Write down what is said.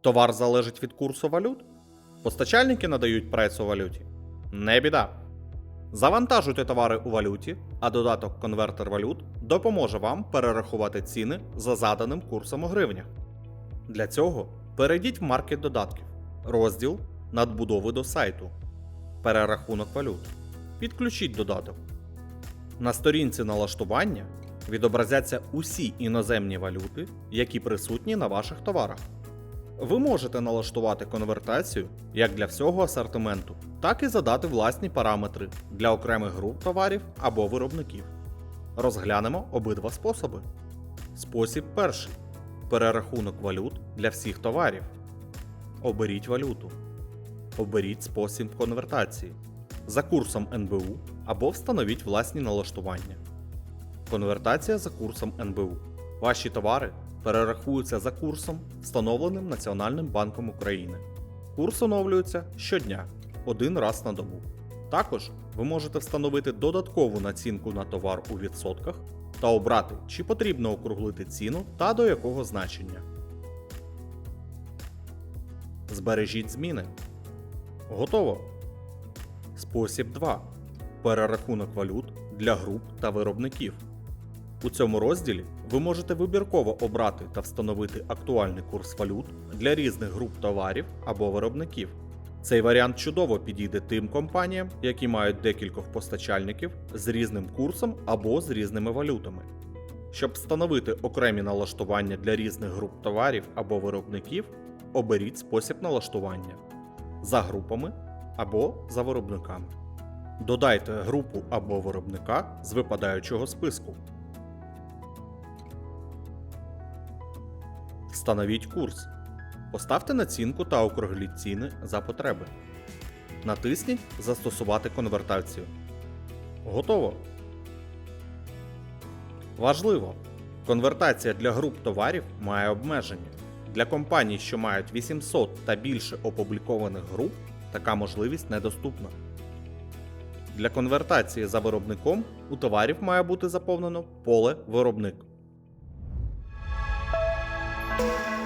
Товар залежить від курсу валют? Постачальники надають прайс у валюті? Не біда. Завантажуйте товари у валюті, а додаток конвертер валют допоможе вам перерахувати ціни за заданим курсом у гривнях. Для цього перейдіть в маркет додатків, розділ надбудови до сайту, перерахунок валют. Підключіть додаток. На сторінці налаштування відобразяться усі іноземні валюти, які присутні на ваших товарах. Ви можете налаштувати конвертацію як для всього асортименту, так і задати власні параметри для окремих груп товарів або виробників. Розглянемо обидва способи. Спосіб перший перерахунок валют для всіх товарів. Оберіть валюту. Оберіть спосіб конвертації за курсом НБУ або встановіть власні налаштування. Конвертація за курсом НБУ. Ваші товари перерахуються за курсом, встановленим Національним банком України. Курс оновлюється щодня, один раз на добу. Також ви можете встановити додаткову націнку на товар у відсотках та обрати, чи потрібно округлити ціну та до якого значення. Збережіть зміни. Готово. Спосіб 2. Перерахунок валют для груп та виробників. У цьому розділі ви можете вибірково обрати та встановити актуальний курс валют для різних груп товарів або виробників. Цей варіант чудово підійде тим компаніям, які мають декількох постачальників з різним курсом або з різними валютами. Щоб встановити окремі налаштування для різних груп товарів або виробників, оберіть спосіб налаштування за групами або за виробниками. Додайте групу або виробника з випадаючого списку. Встановіть курс. Поставте націнку та округліть ціни за потреби. Натисніть Застосувати конвертацію. Готово. Важливо! Конвертація для груп товарів має обмеження. Для компаній, що мають 800 та більше опублікованих груп, така можливість недоступна. Для конвертації за виробником у товарів має бути заповнено поле виробник. Bye.